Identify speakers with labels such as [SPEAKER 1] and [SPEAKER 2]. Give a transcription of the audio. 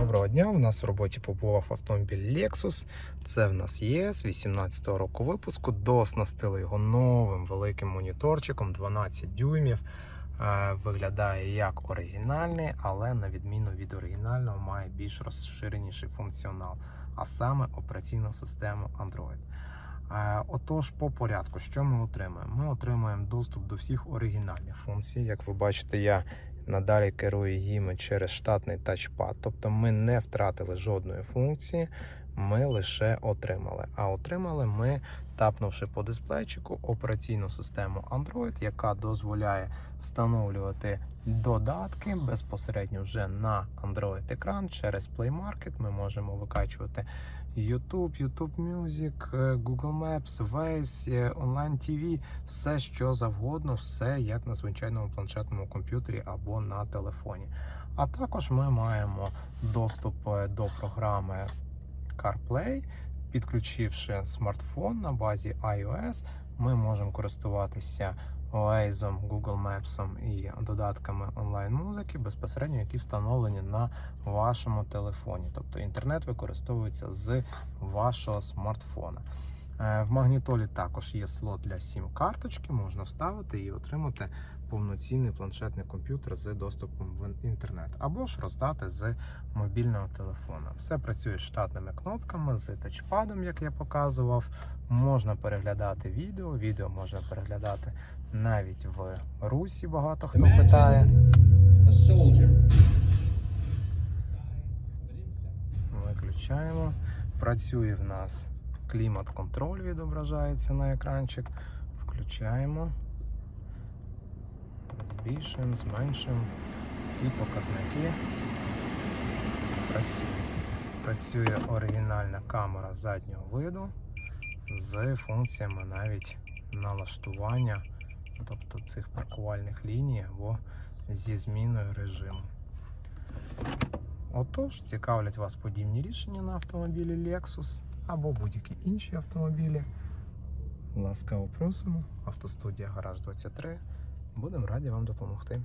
[SPEAKER 1] Доброго дня. У нас в роботі побував автомобіль Lexus. Це в нас ЄС 18-го року випуску. Дооснастили його новим великим моніторчиком 12 дюймів. Е, Виглядає як оригінальний, але на відміну від оригінального має більш розширеніший функціонал, а саме операційну систему Android. Е, Отож, по порядку, що ми отримаємо? Ми отримаємо доступ до всіх оригінальних функцій. Як ви бачите, я надалі керує їми через штатний тачпад, тобто ми не втратили жодної функції, ми лише отримали. А отримали ми, тапнувши по дисплейчику, операційну систему Android, яка дозволяє встановлювати додатки безпосередньо вже на Android екран через Play Market. Ми можемо викачувати YouTube, YouTube Music, е, Google Maps, Waze, е, Online TV, все що завгодно, все як на звичайному планшетному комп'ютері або на телефоні. А також ми маємо доступ е, до програми CarPlay, підключивши смартфон на базі iOS, ми можемо користуватися Waze, Google Maps і додатками онлайн-музики безпосередньо, які встановлені на вашому телефоні. Тобто інтернет використовується з вашого смартфона. Е, В магнітолі також є слот для сім-карточки, можна вставити і отримати повноцінний планшетний комп'ютер з доступом в інтернет, або ж роздати з мобільного телефона. Все працює з штатними кнопками, з тачпадом, як я показував. Можна переглядати відео. Відео можна переглядати навіть в русі. Багато хто питає. Виключаємо. Працює в нас клімат-контроль, відображається на екранчик. Включаємо. Збільшуємо, зменшуємо. Всі показники працюють. Працює оригінальна камера заднього виду з функціями навіть налаштування, тобто цих паркувальних ліній або зі зміною режиму. Отож, цікавлять вас подібні рішення на автомобілі Lexus або будь-які інші автомобілі. Ласкаво просимо. Автостудія Гараж 23. Будемо раді вам допомогти.